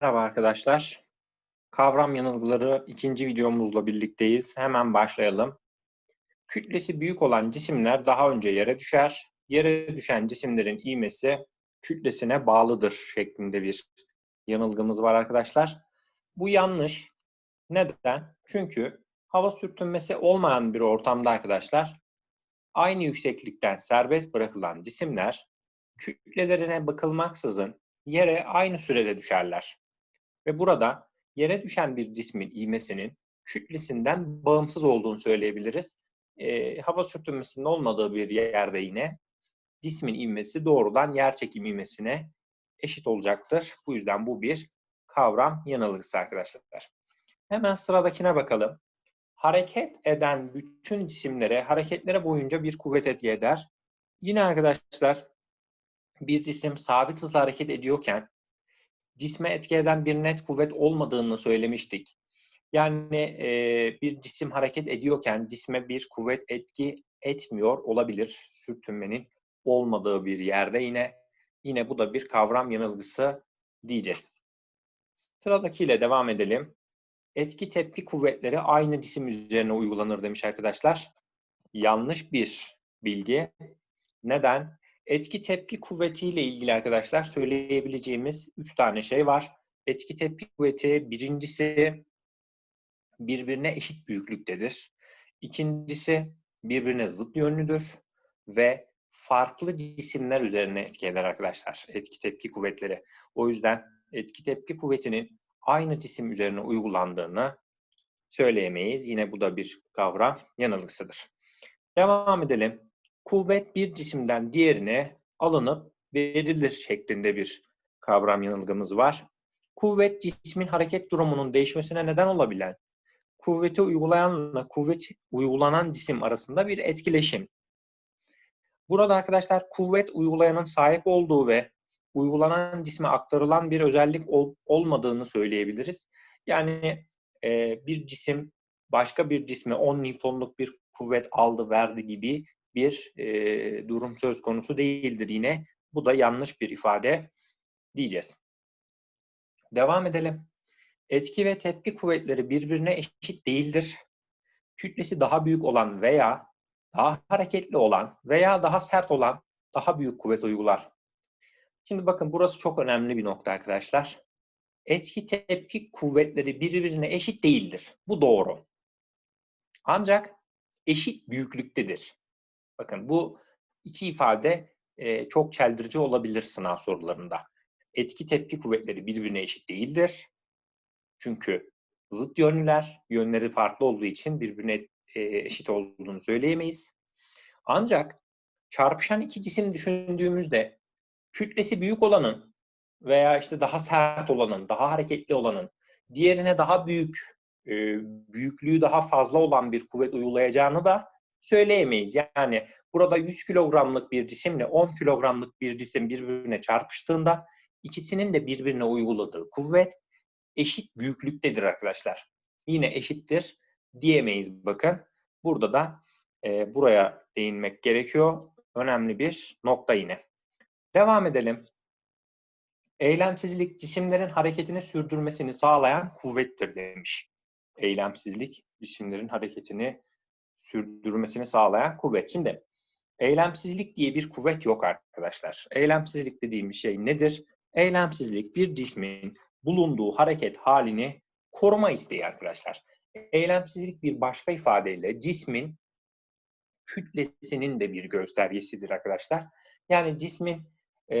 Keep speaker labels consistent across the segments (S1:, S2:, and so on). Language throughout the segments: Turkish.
S1: Merhaba arkadaşlar. Kavram yanılgıları ikinci videomuzla birlikteyiz. Hemen başlayalım. Kütlesi büyük olan cisimler daha önce yere düşer. Yere düşen cisimlerin ivmesi kütlesine bağlıdır şeklinde bir yanılgımız var arkadaşlar. Bu yanlış. Neden? Çünkü hava sürtünmesi olmayan bir ortamda arkadaşlar aynı yükseklikten serbest bırakılan cisimler kütlelerine bakılmaksızın yere aynı sürede düşerler. Ve burada yere düşen bir cismin ivmesinin kütlesinden bağımsız olduğunu söyleyebiliriz. E, hava sürtünmesinin olmadığı bir yerde yine cismin ivmesi doğrudan yer çekim ivmesine eşit olacaktır. Bu yüzden bu bir kavram yanılgısı arkadaşlar. Hemen sıradakine bakalım. Hareket eden bütün cisimlere hareketlere boyunca bir kuvvet etki eder. Yine arkadaşlar bir cisim sabit hızla hareket ediyorken cisme etki eden bir net kuvvet olmadığını söylemiştik. Yani e, bir cisim hareket ediyorken cisme bir kuvvet etki etmiyor olabilir sürtünmenin olmadığı bir yerde yine yine bu da bir kavram yanılgısı diyeceğiz. Sıradakiyle devam edelim. Etki tepki kuvvetleri aynı cisim üzerine uygulanır demiş arkadaşlar. Yanlış bir bilgi. Neden? Etki tepki kuvvetiyle ilgili arkadaşlar söyleyebileceğimiz üç tane şey var. Etki tepki kuvveti birincisi birbirine eşit büyüklüktedir. İkincisi birbirine zıt yönlüdür ve farklı cisimler üzerine etki eder arkadaşlar etki tepki kuvvetleri. O yüzden etki tepki kuvvetinin aynı cisim üzerine uygulandığını söyleyemeyiz. Yine bu da bir kavram yanılgısıdır. Devam edelim kuvvet bir cisimden diğerine alınıp verilir şeklinde bir kavram yanılgımız var. Kuvvet cismin hareket durumunun değişmesine neden olabilen, kuvveti uygulayanla kuvvet uygulanan cisim arasında bir etkileşim. Burada arkadaşlar kuvvet uygulayanın sahip olduğu ve uygulanan cisme aktarılan bir özellik ol, olmadığını söyleyebiliriz. Yani e, bir cisim başka bir cisme 10 Newton'luk bir kuvvet aldı verdi gibi bir e, durum söz konusu değildir yine. Bu da yanlış bir ifade diyeceğiz. Devam edelim. Etki ve tepki kuvvetleri birbirine eşit değildir. Kütlesi daha büyük olan veya daha hareketli olan veya daha sert olan daha büyük kuvvet uygular. Şimdi bakın burası çok önemli bir nokta arkadaşlar. Etki tepki kuvvetleri birbirine eşit değildir. Bu doğru. Ancak eşit büyüklüktedir. Bakın bu iki ifade e, çok çeldirici olabilir sınav sorularında. Etki tepki kuvvetleri birbirine eşit değildir. Çünkü zıt yönlüler, yönleri farklı olduğu için birbirine e, eşit olduğunu söyleyemeyiz. Ancak çarpışan iki cisim düşündüğümüzde kütlesi büyük olanın veya işte daha sert olanın, daha hareketli olanın diğerine daha büyük, e, büyüklüğü daha fazla olan bir kuvvet uygulayacağını da söyleyemeyiz. Yani burada 100 kilogramlık bir cisimle 10 kilogramlık bir cisim birbirine çarpıştığında ikisinin de birbirine uyguladığı kuvvet eşit büyüklüktedir arkadaşlar. Yine eşittir diyemeyiz bakın. Burada da e, buraya değinmek gerekiyor. Önemli bir nokta yine. Devam edelim. Eylemsizlik cisimlerin hareketini sürdürmesini sağlayan kuvvettir demiş. Eylemsizlik cisimlerin hareketini sürdürmesini sağlayan kuvvet. Şimdi eylemsizlik diye bir kuvvet yok arkadaşlar. Eylemsizlik dediğim şey nedir? Eylemsizlik bir cismin bulunduğu hareket halini koruma isteği arkadaşlar. Eylemsizlik bir başka ifadeyle cismin kütlesinin de bir göstergesidir arkadaşlar. Yani cismin e,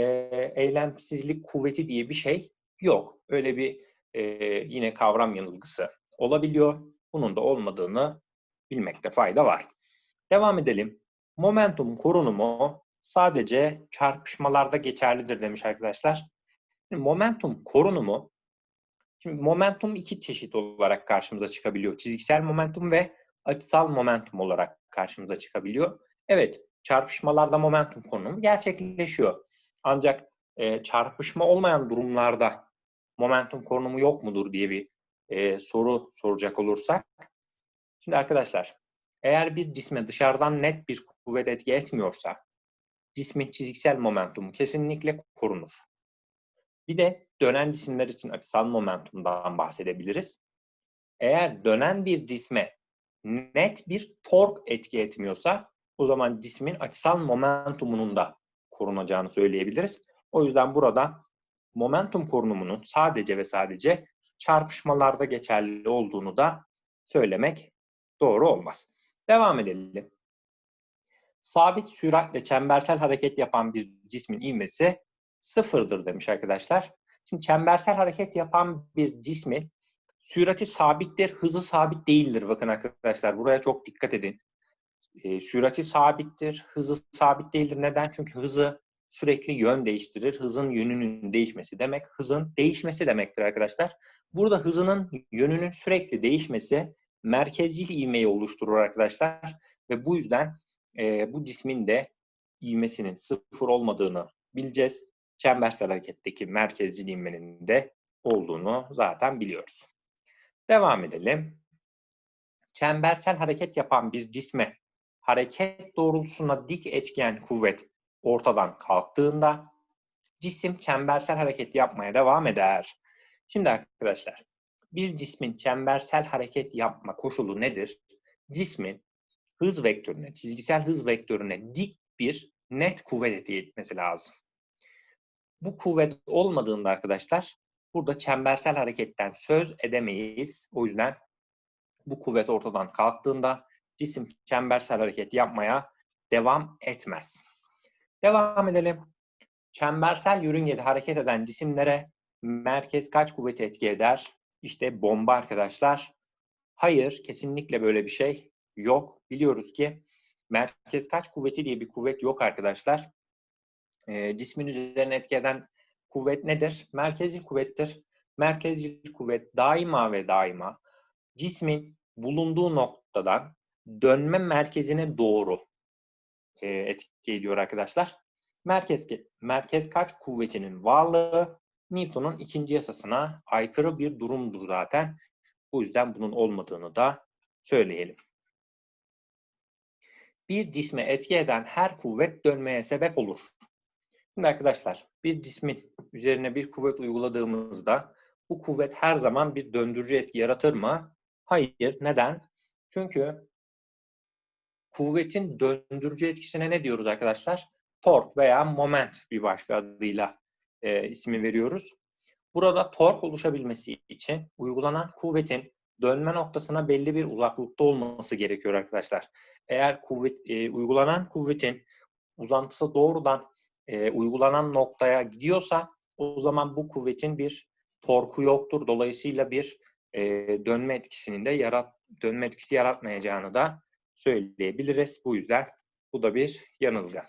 S1: eylemsizlik kuvveti diye bir şey yok. Öyle bir e, yine kavram yanılgısı olabiliyor. Bunun da olmadığını bilmekte fayda var. Devam edelim. Momentum korunumu sadece çarpışmalarda geçerlidir demiş arkadaşlar. Momentum korunumu Şimdi momentum iki çeşit olarak karşımıza çıkabiliyor. Çizgisel momentum ve açısal momentum olarak karşımıza çıkabiliyor. Evet, çarpışmalarda momentum korunumu gerçekleşiyor. Ancak e, çarpışma olmayan durumlarda momentum korunumu yok mudur diye bir e, soru soracak olursak Şimdi arkadaşlar, eğer bir cisme dışarıdan net bir kuvvet etki etmiyorsa, cismin çizgisel momentumu kesinlikle korunur. Bir de dönen cisimler için açısal momentumdan bahsedebiliriz. Eğer dönen bir cisme net bir tork etki etmiyorsa o zaman cismin açısal momentumunun da korunacağını söyleyebiliriz. O yüzden burada momentum korunumunun sadece ve sadece çarpışmalarda geçerli olduğunu da söylemek doğru olmaz. Devam edelim. Sabit süratle çembersel hareket yapan bir cismin ivmesi sıfırdır demiş arkadaşlar. Şimdi çembersel hareket yapan bir cismin sürati sabittir, hızı sabit değildir. Bakın arkadaşlar buraya çok dikkat edin. E, sürati sabittir, hızı sabit değildir. Neden? Çünkü hızı sürekli yön değiştirir. Hızın yönünün değişmesi demek, hızın değişmesi demektir arkadaşlar. Burada hızının yönünün sürekli değişmesi merkezcil ivmeyi oluşturur arkadaşlar. Ve bu yüzden e, bu cismin de ivmesinin sıfır olmadığını bileceğiz. Çembersel hareketteki merkezcil ivmenin de olduğunu zaten biliyoruz. Devam edelim. Çembersel hareket yapan bir cisme hareket doğrultusuna dik etkiyen kuvvet ortadan kalktığında cisim çembersel hareket yapmaya devam eder. Şimdi arkadaşlar bir cismin çembersel hareket yapma koşulu nedir? Cismin hız vektörüne, çizgisel hız vektörüne dik bir net kuvvet etki etmesi lazım. Bu kuvvet olmadığında arkadaşlar burada çembersel hareketten söz edemeyiz. O yüzden bu kuvvet ortadan kalktığında cisim çembersel hareket yapmaya devam etmez. Devam edelim. Çembersel yörüngede hareket eden cisimlere merkez kaç kuvveti etki eder? İşte bomba arkadaşlar. Hayır, kesinlikle böyle bir şey yok. Biliyoruz ki merkez kaç kuvveti diye bir kuvvet yok arkadaşlar. E, cismin üzerine etki kuvvet nedir? Merkezcil kuvvettir. Merkezcil kuvvet daima ve daima cismin bulunduğu noktadan dönme merkezine doğru e, etki ediyor arkadaşlar. Merkez, merkez kaç kuvvetinin varlığı Newton'un ikinci yasasına aykırı bir durumdur zaten. Bu yüzden bunun olmadığını da söyleyelim. Bir cisme etki eden her kuvvet dönmeye sebep olur. Şimdi arkadaşlar bir cismin üzerine bir kuvvet uyguladığımızda bu kuvvet her zaman bir döndürücü etki yaratır mı? Hayır. Neden? Çünkü kuvvetin döndürücü etkisine ne diyoruz arkadaşlar? Tork veya moment bir başka adıyla e, ismi veriyoruz. Burada tork oluşabilmesi için uygulanan kuvvetin dönme noktasına belli bir uzaklıkta olması gerekiyor arkadaşlar. Eğer kuvvet e, uygulanan kuvvetin uzantısı doğrudan e, uygulanan noktaya gidiyorsa o zaman bu kuvvetin bir torku yoktur. Dolayısıyla bir e, dönme etkisinin de yarat dönme etkisi yaratmayacağını da söyleyebiliriz. Bu yüzden bu da bir yanılgı.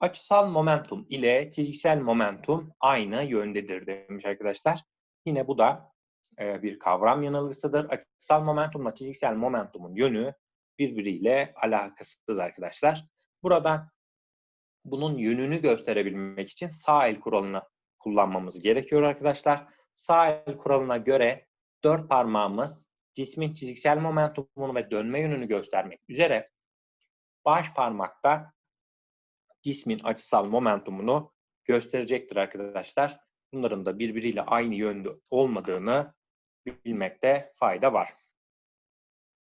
S1: Açısal momentum ile çizgisel momentum aynı yöndedir demiş arkadaşlar. Yine bu da e, bir kavram yanılgısıdır. Açısal momentumla çizgisel momentumun yönü birbiriyle alakasız arkadaşlar. Burada bunun yönünü gösterebilmek için sağ el kuralını kullanmamız gerekiyor arkadaşlar. Sağ el kuralına göre dört parmağımız cismin çizgisel momentumunu ve dönme yönünü göstermek üzere baş parmakta cismin açısal momentumunu gösterecektir arkadaşlar. Bunların da birbiriyle aynı yönde olmadığını bilmekte fayda var.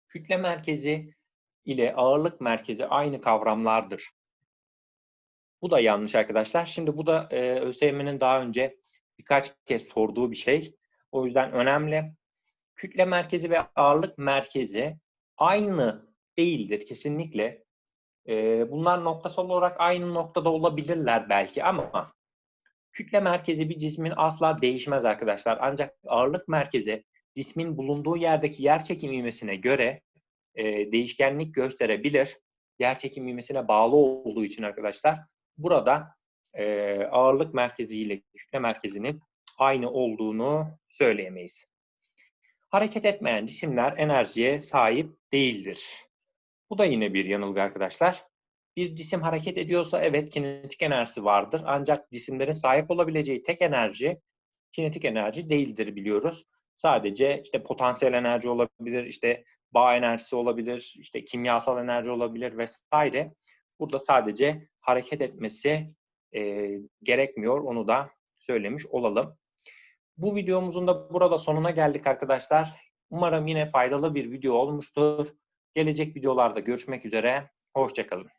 S1: Kütle merkezi ile ağırlık merkezi aynı kavramlardır. Bu da yanlış arkadaşlar. Şimdi bu da e, ÖSYM'nin daha önce birkaç kez sorduğu bir şey. O yüzden önemli. Kütle merkezi ve ağırlık merkezi aynı değildir kesinlikle. E, bunlar noktasal olarak aynı noktada olabilirler belki ama kütle merkezi bir cismin asla değişmez arkadaşlar. Ancak ağırlık merkezi cismin bulunduğu yerdeki yer çekim ivmesine göre e, değişkenlik gösterebilir. Yer çekim ivmesine bağlı olduğu için arkadaşlar burada e, ağırlık merkezi ile kütle merkezinin aynı olduğunu söyleyemeyiz. Hareket etmeyen cisimler enerjiye sahip değildir. Bu da yine bir yanılgı arkadaşlar. Bir cisim hareket ediyorsa evet kinetik enerjisi vardır. Ancak cisimlerin sahip olabileceği tek enerji kinetik enerji değildir biliyoruz. Sadece işte potansiyel enerji olabilir, işte bağ enerjisi olabilir, işte kimyasal enerji olabilir vesaire. Burada sadece hareket etmesi e, gerekmiyor. Onu da söylemiş olalım. Bu videomuzun da burada sonuna geldik arkadaşlar. Umarım yine faydalı bir video olmuştur. Gelecek videolarda görüşmek üzere. Hoşçakalın.